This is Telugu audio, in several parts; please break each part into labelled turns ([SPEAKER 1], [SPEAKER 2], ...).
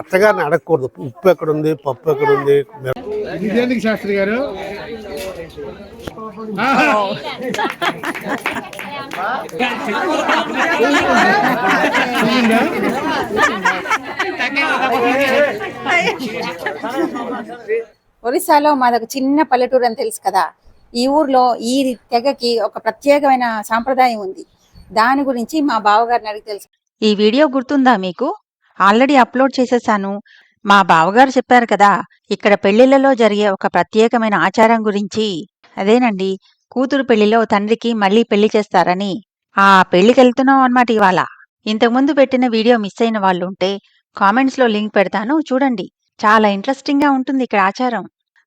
[SPEAKER 1] అత్తగారిని అడగకూడదు. ఉప్పు ఎక్కడుంది పప్పు ఎక్కడుంది?
[SPEAKER 2] ఇదేందుకు శాస్త్రి గారు.
[SPEAKER 3] ఒరిస్సాలో మాదొక చిన్న పల్లెటూరు అని తెలుసు కదా. ఈ ఊర్లో ఈ తెగకి ఒక ప్రత్యేకమైన సాంప్రదాయం ఉంది. దాని గురించి మా బావగారిని అడిగి తెలుసు.
[SPEAKER 4] ఈ వీడియో గుర్తుందా మీకు? ఆల్రెడీ అప్లోడ్ చేసేసాను. మా బావగారు చెప్పారు కదా ఇక్కడ పెళ్ళిళ్ళలో జరిగే ఒక ప్రత్యేకమైన ఆచారం గురించి. అదేనండి కూతురు పెళ్ళిలో తండ్రికి మళ్ళీ పెళ్ళి చేస్తారని. ఆ పెళ్ళికి వెళ్తున్నాం అన్నమాట ఇవాళ. ఇంతకుముందు పెట్టిన వీడియో మిస్ అయిన వాళ్ళు ఉంటే కామెంట్స్లో లింక్ పెడతాను చూడండి. చాలా ఇంట్రెస్టింగ్గా ఉంటుంది ఇక్కడ ఆచారం.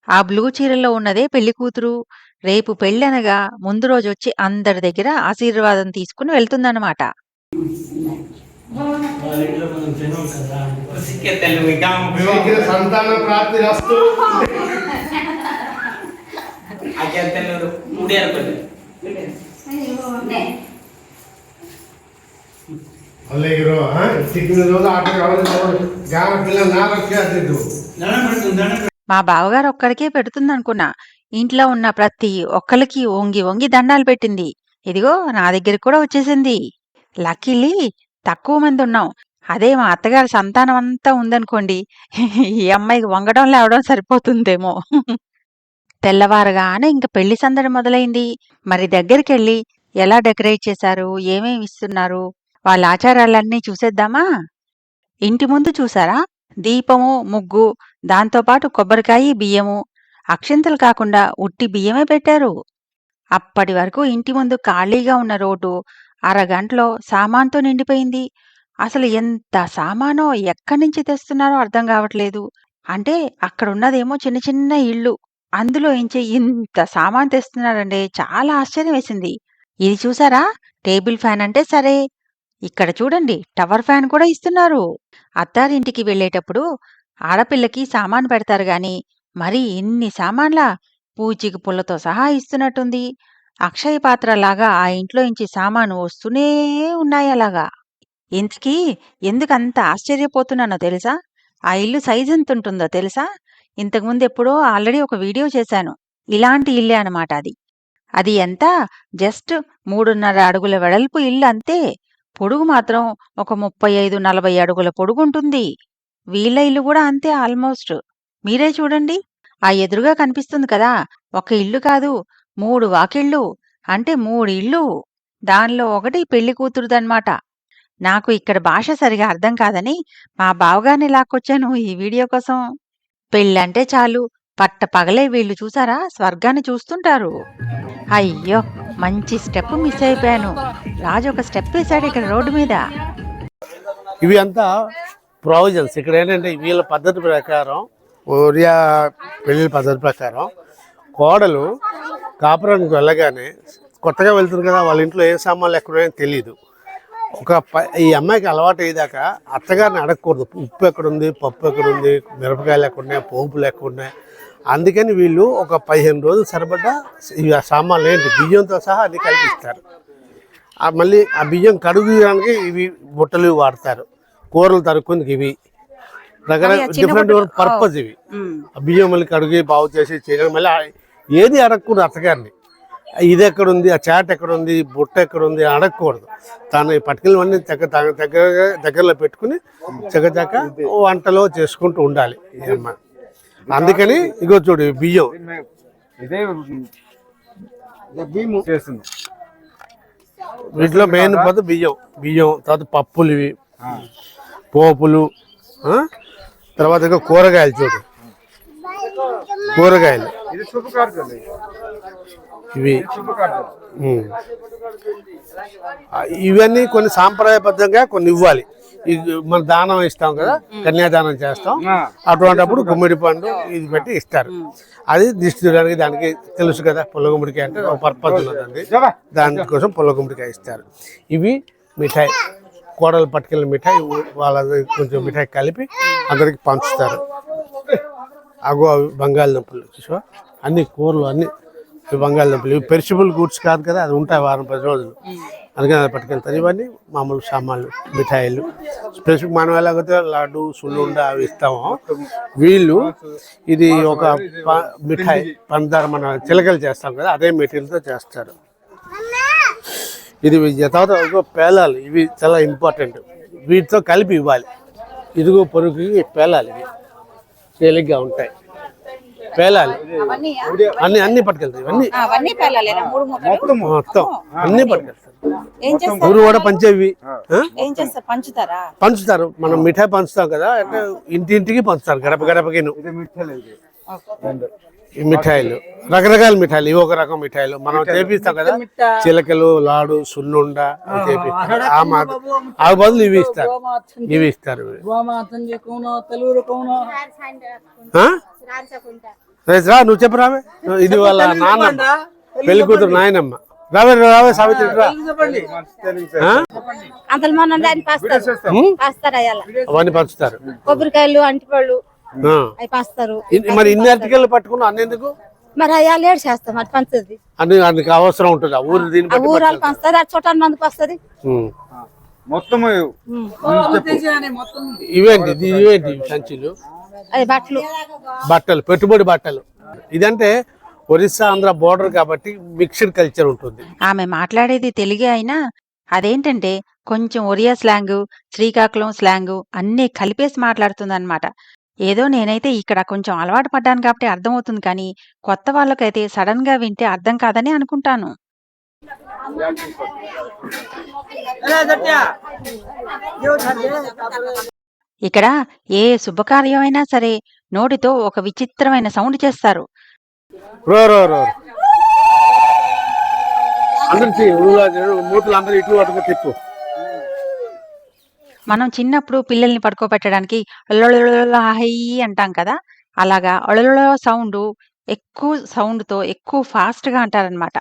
[SPEAKER 4] ఆ బ్లూ చీరలో ఉన్నదే పెళ్ళి కూతురు. రేపు పెళ్ళనగా ముందు రోజు వచ్చి అందరి దగ్గర ఆశీర్వాదం తీసుకుని వెళ్తుందన్నమాట.
[SPEAKER 2] సంతాన ప్రాప్తి రస్తు ಅಲ್ಲಿಗಿರೋ ಸಿಕ್ಕಿನ రోజు ఆటో గాన పిల్ల నారక్షిద్దు
[SPEAKER 4] మా బావగారు ఒక్కడికే పెడుతుందనుకున్నా ఇంట్లో ఉన్న ప్రతి ఒక్కరికి వంగి వంగి దండాలు పెట్టింది ఇదిగో నా దగ్గరికి కూడా వచ్చేసింది లక్కీలీ తక్కువ మంది ఉన్నాం అదే మా అత్తగారి సంతానం అంతా ఉందనుకోండి ఈ అమ్మాయికి వంగడం లేవడం సరిపోతుందేమో. తెల్లవారుగానే ఇంక పెళ్ళి సందడి మొదలైంది. మరి దగ్గరికెళ్ళి ఎలా డెకరేట్ చేశారు? ఏమేమి ఇస్తున్నారు? వాళ్ళ ఆచారాలన్నీ చూసేద్దామా? ఇంటి ముందు చూసారా? దీపము ముగ్గు దాంతోపాటు కొబ్బరికాయ బియ్యము. అక్షింతలు కాకుండా ఉట్టి బియ్యమే పెట్టారు. అప్పటి వరకు ఇంటి ముందు ఖాళీగా ఉన్న రోడ్డు అరగంటలో సామాన్తో నిండిపోయింది. అసలు ఎంత సామానో ఎక్కడి నుంచి తెస్తున్నారో అర్థం కావట్లేదు. అంటే అక్కడ ఉన్నదేమో చిన్న చిన్న ఇళ్ళు. అందులో ఇంచే ఇంత సామాన్ తెస్తున్నారంటే చాలా ఆశ్చర్యం వేసింది. ఇది చూసారా? టేబుల్ ఫ్యాన్ అంటే సరే. ఇక్కడ చూడండి టవర్ ఫ్యాన్ కూడా ఇస్తున్నారు. అత్తారింటికి వెళ్ళేటప్పుడు ఆడపిల్లకి సామాన్ పెడతారు గాని మరి ఇన్ని సామాన్లా? పూచికి పుల్లతో సహా ఇస్తున్నట్టుంది. అక్షయ పాత్రలాగా ఆ ఇంట్లో నుంచి సామాను వస్తూనే ఉన్నాయి అలాగా. ఇంతకీ ఎందుకంత ఆశ్చర్యపోతున్నానో తెలుసా? ఆ ఇల్లు సైజ్ ఎంత ఉంటుందో తెలుసా? ఇంతకుముందు ఎప్పుడో ఆల్రెడీ ఒక వీడియో చేశాను. ఇలాంటి ఇల్లే అనమాట అది. అది ఎంత? జస్ట్ మూడున్నర అడుగుల వెడల్పు ఇల్లు అంతే. పొడుగు మాత్రం ఒక ముప్పై ఐదు నలభై అడుగుల పొడుగుంటుంది వీళ్ళ ఇల్లు కూడా అంతే ఆల్మోస్ట్. మీరే చూడండి. ఆ ఎదురుగా కనిపిస్తుంది కదా ఒక ఇల్లు కాదు మూడు వాకిళ్ళు అంటే మూడు ఇళ్ళు. దానిలో ఒకటి పెళ్ళి కూతురుదన్నమాట నాకు ఇక్కడ భాష సరిగా అర్థం కాదని మా బావగారిని లాక్కొచ్చాను ఈ వీడియో కోసం. పెళ్ళంటే చాలు పట్ట పగలే వీళ్ళు చూసారా? స్వర్గాన్ని చూస్తుంటారు. అయ్యో మంచి స్టెప్ మిస్ అయిపోయాను. రాజు ఒక స్టెప్ వేశాడు ఇక్కడ రోడ్డు మీద.
[SPEAKER 1] ఇవి అంతా ప్రొవిజన్స్. ఇక్కడ ఏంటంటే వీళ్ళ పద్ధతి ప్రకారం ఒరియా పెళ్ళి పద్ధతి ప్రకారం కోడలు కాపురానికి వెళ్ళగానే కొత్తగా వెళ్తుంది కదా వాళ్ళ ఇంట్లో ఏ సామాన్లు ఎక్కడున్నాయో తెలియదు ఒక ప- ఈ అమ్మాయికి అలవాటు అయ్యేదాకా అత్తగారిని అడగకూడదు. ఉప్పు ఎక్కడుంది పప్పు ఎక్కడుంది మిరపకాయలు ఎక్కడున్నాయి పోపులు ఎక్కడున్నాయి. అందుకని వీళ్ళు ఒక పదిహేను రోజులు సరిపడ్డ ఈ సామాన్లు ఏంటి బియ్యంతో సహా అన్ని కల్పిస్తారు. ఆ మళ్ళీ ఆ బియ్యం కడుగుడానికి ఇవి బుట్టలు వాడతారు. కూరలు తరుక్కుందుకు ఇవి. రకరకాల డిఫరెంట్. పర్పస్ ఇవి. ఆ బియ్యం మళ్ళీ కడిగి బాగు చేసి చేయడం మళ్ళీ ఆ- ఏది అడగకూడదు అత్తగారిని. ఇది ఎక్కడుంది ఆ చాట్ ఎక్కడుంది బుట్ట ఎక్కడుంది అడగకూడదు. తాను పట్టుకెళ్ళవన్నీ దగ్గర తాను దగ్గరగా దగ్గరలో పెట్టుకుని చకచక వంటలో చేసుకుంటూ ఉండాలి అమ్మ. అందుకని ఇగో చూడు బియ్యం.
[SPEAKER 2] ఇదే భీము చేస్తుంది
[SPEAKER 1] వీటిలో మెయిన్ పద బియ్యం. బియ్యం తర్వాత పప్పులు ఇవి. పోపులు? తర్వాత ఇంకా కూరగాయలు చూడు. కూరగాయలు.
[SPEAKER 2] ఇది
[SPEAKER 1] ఇవి. ఇవన్నీ కొన్ని సాంప్రదాయబద్ధంగా కొన్ని ఇవ్వాలి. ఇది మన దానం ఇస్తాం కదా కన్యాదానం చేస్తాం. అటువంటిప్పుడు గుమ్మడి పండు ఇది పెట్టి ఇస్తారు. అది దిష్టి తీయడానికి దానికి తెలుసు కదా పుల్ల గుమ్మడికాయ అంటే ఒక పర్పస్ ఉన్నదండి. దానికోసం పుల్ల గుమ్మడికాయ ఇస్తారు. ఇవి మిఠాయి కోడలు పట్టుకెళ్ళిన మిఠాయి వాళ్ళ కొంచెం మిఠాయి కలిపి అందరికి పంచుతారు. అగో అవి బంగాళదుంపలు చూసావా? అన్ని కూరలు అన్ని బంగాళదుంపలు ఇవి పెరిసిబుల్ గూడ్స్ కాదు కదా అది ఉంటాయి వారం పది రోజులు. అందుకని అది పట్టుకెళ్తారు ఇవన్నీ మామూలు సామాన్లు మిఠాయిలు. స్పెసిఫిక్ మనం ఎలాగైతే లడ్డు సుల్లుండ అవి ఇస్తామో వీళ్ళు ఇది ఒక ప- మిఠాయి పందార మన చిలకలు చేస్తాం కదా అదే మెటీరియల్తో చేస్తారు. ఇది తర్వాత పేలాలు ఇవి చాలా ఇంపార్టెంట్. వీటితో కలిపి ఇవ్వాలి. ఇదిగో పొరుగుకి పేలాలు ఇవి. తేలిగ్గా ఉంటాయి. పేలాలు. అన్ని అన్ని పట్టుకెళ్తాయి.
[SPEAKER 3] మూడు మూటలు
[SPEAKER 1] మొత్తం అన్ని పట్టుకెళ్తారు
[SPEAKER 3] ఏం చేస్తారు?
[SPEAKER 1] ఊరు కూడా పంచేవి. ఆ?
[SPEAKER 3] ఏం చేస్తారు? పంచుతారా?
[SPEAKER 1] పంచుతారు. మనం మిఠాయి పంచుతాం కదా అంటే ఇంటింటికి పంచుతారు గడప గడపకి
[SPEAKER 2] ఇది మిఠాయిలు.
[SPEAKER 1] రకరకాల మిఠాయిలు ఇవి ఒక రకం మిఠాయిలు. మనం చేపిస్తాం కదా చిలకలు లాడు సున్నుండ అవి చేపిస్తాం ఆ ఆ బదులు ఇవి ఇస్తారు. ఇవి ఇస్తారు. ఆ? రేస్ రా నువ్వు చెప్పు రావే. ఇది వాళ్ళ నాన్నమ్మ. పెళ్ళి కూతురు నాయనమ్మ. రావే రావే సావిత్రి అవన్నీ పంచుతారు.
[SPEAKER 5] కొబ్బరికాయలు అంటిపళ్ళు. అవి పాస్తారు.
[SPEAKER 1] మరి ఇన్ని అరటికలు పట్టుకున్నా అన్నెందుకు?
[SPEAKER 5] మరి అయ్యాలు ఏడు చేస్తాం మరి పంచది.
[SPEAKER 1] అన్ని అందుకు అవసరం ఉంటుంది ఆ ఊరు దీన్ని
[SPEAKER 5] ఆ
[SPEAKER 1] బట్టి
[SPEAKER 5] ఊరాలు పంచుతారు ఆ చుట్టాల మందికి వస్తుంది.
[SPEAKER 1] ఉమ్.
[SPEAKER 2] మొత్తం
[SPEAKER 1] ఇవేంటి ఇది ఇవేంటి ఇవి సంచులు?
[SPEAKER 5] అవి బట్టలు.
[SPEAKER 1] బట్టలు పెట్టుబడి బట్టలు. ఇదంటే ఒరిస్సా ఆంధ్ర బోర్డర్ కాబట్టి మిక్స్డ్ కల్చర్ ఉంటుంది.
[SPEAKER 4] ఆమె మాట్లాడేది తెలుగే అయినా అదేంటంటే కొంచెం ఒరియా స్లాంగు శ్రీకాకుళం స్లాంగు అన్నీ కలిపేసి మాట్లాడుతుందన్నమాట. ఏదో నేనైతే ఇక్కడ కొంచెం అలవాటు పడ్డాను కాబట్టి అర్థమవుతుంది కానీ కొత్త వాళ్ళకైతే సడన్గా వింటే అర్థం కాదని అనుకుంటాను. ఇక్కడ ఏ శుభకార్యమైనా సరే నోటితో ఒక విచిత్రమైన సౌండ్ చేస్తారు.
[SPEAKER 1] మూతులు అందరూ ఇటు తిప్పు.
[SPEAKER 4] మనం చిన్నప్పుడు పిల్లల్ని పడుకోబెట్టడానికి హై" అంటాం కదా అలాగా ఒళొల సౌండ్ ఎక్కువ సౌండ్తో ఎక్కువ ఫాస్ట్గా అంటారనమాట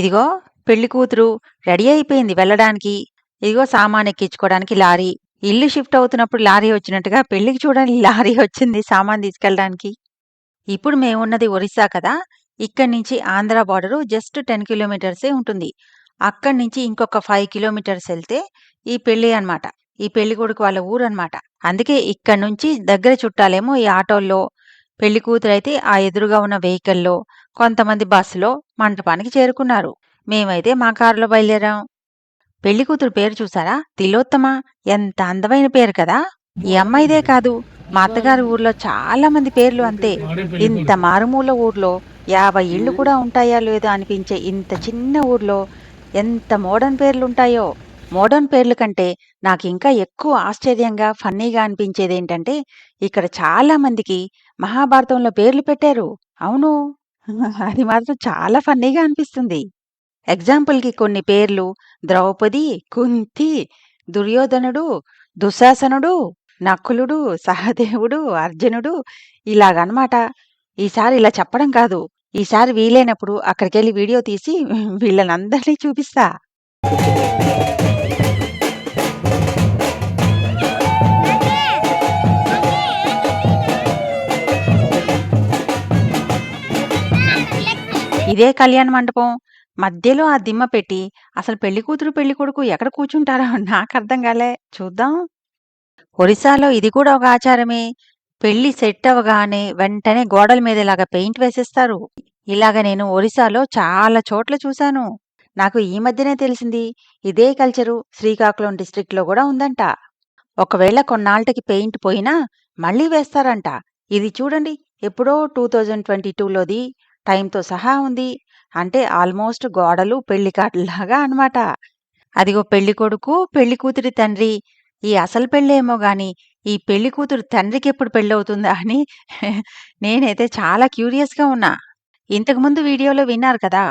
[SPEAKER 4] ఇదిగో పెళ్ళి కూతురు రెడీ అయిపోయింది వెళ్ళడానికి. ఇదిగో సామాన్ ఎక్కించుకోవడానికి లారీ. ఇల్లు షిఫ్ట్ అవుతున్నప్పుడు లారీ వచ్చినట్టుగా పెళ్ళికి చూడడానికి లారీ వచ్చింది సామాన్ తీసుకెళ్ళడానికి. ఇప్పుడు మేమున్నది ఒరిస్సా కదా ఇక్కడి నుంచి ఆంధ్ర బార్డరు జస్ట్ టెన్ కిలోమీటర్సే ఉంటుంది. అక్కడి నుంచి ఇంకొక ఫైవ్ కిలోమీటర్స్ వెళ్తే ఈ పెళ్ళి అన్నమాట. ఈ పెళ్ళి కొడుకు వాళ్ళ ఊరు అన్నమాట. అందుకే ఇక్కడ నుంచి దగ్గర చుట్టాలేమో ఈ ఆటోల్లో పెళ్ళి కూతురైతే ఆ ఎదురుగా ఉన్న వెహికల్లో కొంతమంది బస్సులో మంటపానికి చేరుకున్నారు. మేమైతే మా కారులో బయలుదేరాం. పెళ్ళి కూతురు పేరు చూసారా? తిలోత్తమ. ఎంత అందమైన పేరు కదా! ఈ అమ్మాయిదే కాదు. మా అత్తగారి ఊర్లో చాలా మంది పేర్లు అంతే. ఇంత మారుమూల ఊర్లో యాభై ఇళ్ళు కూడా ఉంటాయా లేదో అనిపించే ఇంత చిన్న ఊర్లో ఎంత మోడర్న్ పేర్లు ఉంటాయో మోడర్న్ పేర్ల కంటే నాకు ఇంకా ఎక్కువ ఆశ్చర్యంగా ఫన్నీగా అనిపించేది ఏంటంటే ఇక్కడ చాలా మందికి మహాభారతంలో పేర్లు పెట్టారు. అవును. అది మాత్రం చాలా ఫన్నీగా అనిపిస్తుంది. ఎగ్జాంపుల్కి కొన్ని పేర్లు. ద్రౌపది కుంతి దుర్యోధనుడు దుశ్శాసనుడు నకులుడు సహదేవుడు అర్జునుడు ఇలాగనమాట. ఈసారి ఇలా చెప్పడం కాదు. ఈసారి వీలైనప్పుడు అక్కడికెళ్ళి వీడియో తీసి వీళ్ళనందరినీ చూపిస్తా. ఇదే కళ్యాణ మండపం. మధ్యలో ఆ దిమ్మ పెట్టి అసలు పెళ్ళి కూతురు పెళ్ళి కొడుకు ఎక్కడ కూర్చుంటారో నాకు అర్థం కాలే. చూద్దాం. ఒరిస్సాలో ఇది కూడా ఒక ఆచారమే. పెళ్ళి సెట్ అవగానే వెంటనే గోడల మీద ఇలాగ పెయింట్ వేసేస్తారు. ఇలాగ నేను ఒరిస్సాలో చాలా చోట్ల చూశాను. నాకు ఈ మధ్యనే తెలిసింది ఇదే కల్చరు శ్రీకాకుళం డిస్ట్రిక్ట్లో కూడా ఉందంట. ఒకవేళ కొన్నాళ్ళకి పెయింట్ పోయినా మళ్ళీ వేస్తారంట. ఇది చూడండి ఎప్పుడో టూ థౌజండ్ ట్వంటీ టూలోది టైంతో సహా ఉంది. అంటే ఆల్మోస్ట్ గోడలు పెళ్ళి కార్డులాగా అన్నమాట. అదిగో పెళ్ళి కొడుకు పెళ్ళి కూతురి తండ్రి ఈ అసలు పెళ్ళేమో గాని ఈ పెళ్ళి కూతురు తండ్రికి ఎప్పుడు పెళ్ళవుతుందా అని నేనైతే చాలా క్యూరియస్గా ఉన్నా. ఇంతకుముందు వీడియోలో విన్నారు కదా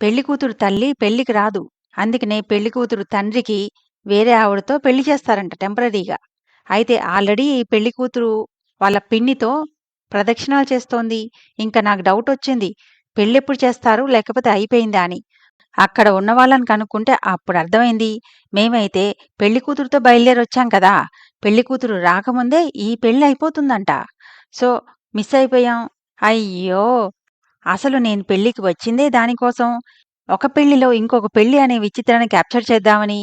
[SPEAKER 4] పెళ్ళి కూతురు తల్లి పెళ్ళికి రాదు. అందుకనే పెళ్ళి కూతురు తండ్రికి వేరే ఆవిడతో పెళ్ళి చేస్తారంట టెంపరీగా. అయితే ఆల్రెడీ ఈ పెళ్ళి కూతురు వాళ్ళ పిన్నితో ప్రదక్షిణాలు చేస్తోంది. ఇంకా నాకు డౌట్ వచ్చింది పెళ్ళెప్పుడు చేస్తారు లేకపోతే అయిపోయిందా అని. అక్కడ ఉన్న వాళ్ళని కనుక్కుంటే అప్పుడు అర్థమైంది మేమైతే పెళ్ళి కూతురుతో బయలుదేరి వచ్చాం కదా పెళ్ళి కూతురు రాకముందే ఈ పెళ్ళి అయిపోతుందంట. సో మిస్ అయిపోయాం. అయ్యో! అసలు నేను పెళ్ళికి వచ్చిందే దానికోసం. ఒక పెళ్ళిలో ఇంకొక పెళ్ళి అనే విచిత్రాన్ని క్యాప్చర్ చేద్దామని.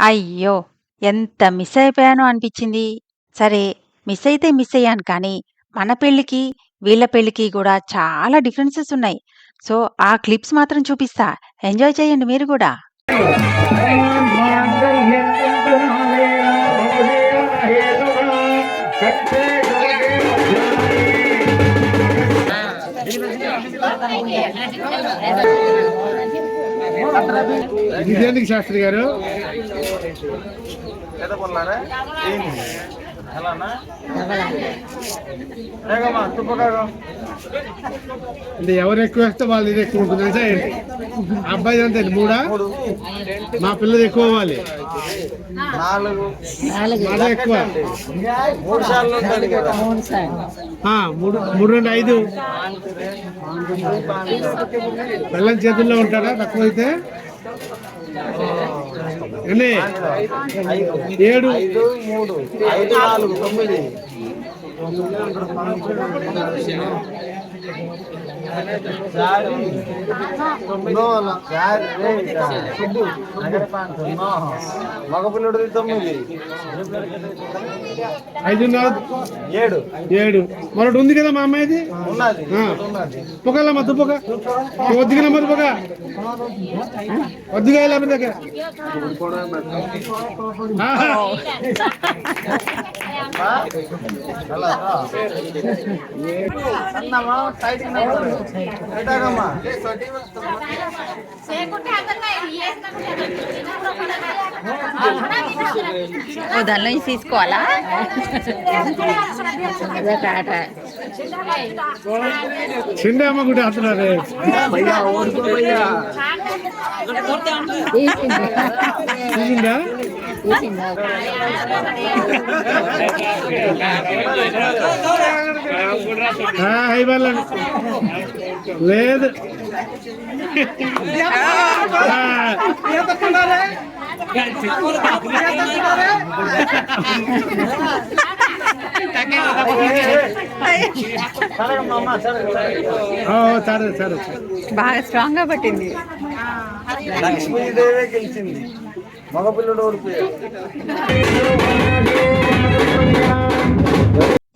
[SPEAKER 4] అయ్యో! ఎంత మిస్ అయిపోయానో అనిపించింది. సరే మిస్ అయితే మిస్ అయ్యాను కానీ మన పెళ్ళికి వీళ్ళ పెళ్ళికి కూడా చాలా డిఫరెన్సెస్ ఉన్నాయి. సో ఆ క్లిప్స్ మాత్రం చూపిస్తా. ఎంజాయ్ చేయండి మీరు కూడా.
[SPEAKER 1] ఇదేందుకు శాస్త్రి గారు? అంటే ఎవరు ఎక్కువ వేస్తే వాళ్ళు ఇది ఎక్కువ ఉంటుంది. ఏంటి? అబ్బాయి అంతే మూడా? మా పిల్లలు ఎక్కువ అవ్వాలి.
[SPEAKER 2] నాలుగు.
[SPEAKER 1] ఎక్కువ.
[SPEAKER 2] మూడు
[SPEAKER 1] మూడు మూడు రెండు ఐదు. బెల్లం చేతుల్లో ఉంటాడా? తక్కువ అయితే ఎన్ని ఏడు?
[SPEAKER 2] మూడు ఐదు నాలుగు తొమ్మిది. చారి నో అన్న. చారి రే ఇక. సుబ్బు. నగర ప్రాంతం. నో. మగ పిల్లడిది తొమ్మిది.
[SPEAKER 1] ఐదు నాలుగు
[SPEAKER 2] ఏడు.
[SPEAKER 1] ఏడు. మరొకటి ఉంది కదా మా అమ్మాయిది? పొగల మత్తు పొగ వద్దుగా మరి పొగ వద్దుగా లేకపోతే దగ్గర.
[SPEAKER 2] అన్నమా
[SPEAKER 3] ఓ దానిలో నుంచి తీసుకోవాలా అదొక ఆట
[SPEAKER 1] చిన్న అమ్మ కూడా ఆడుతున్నారే
[SPEAKER 2] భయ్యా
[SPEAKER 1] లేదు.
[SPEAKER 2] సరే సరే.
[SPEAKER 1] ఓ, సరే సరే.
[SPEAKER 3] బాగా స్ట్రాంగ్గా పట్టింది.
[SPEAKER 2] లక్ష్మీదేవే గెలిచింది. మగపిల్లడు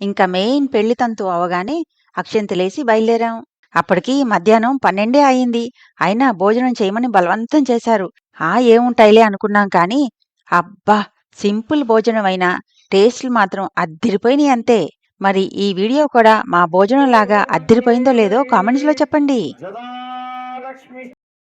[SPEAKER 4] ఇంకా మెయిన్ పెళ్ళి తంతు అవగానే అక్షంతలేసి బయలుదేరాం. అప్పటికి మధ్యాహ్నం పన్నెండే అయింది. అయినా భోజనం చేయమని బలవంతం చేశారు. ఆ ఏముంటాయిలే అనుకున్నాం కానీ అబ్బా! సింపుల్ భోజనం అయినా టేస్ట్లు మాత్రం అద్దిరిపోయినాయి అంతే. మరి ఈ వీడియో కూడా మా భోజనం లాగా అద్దిరిపోయిందో లేదో కామెంట్స్లో చెప్పండి.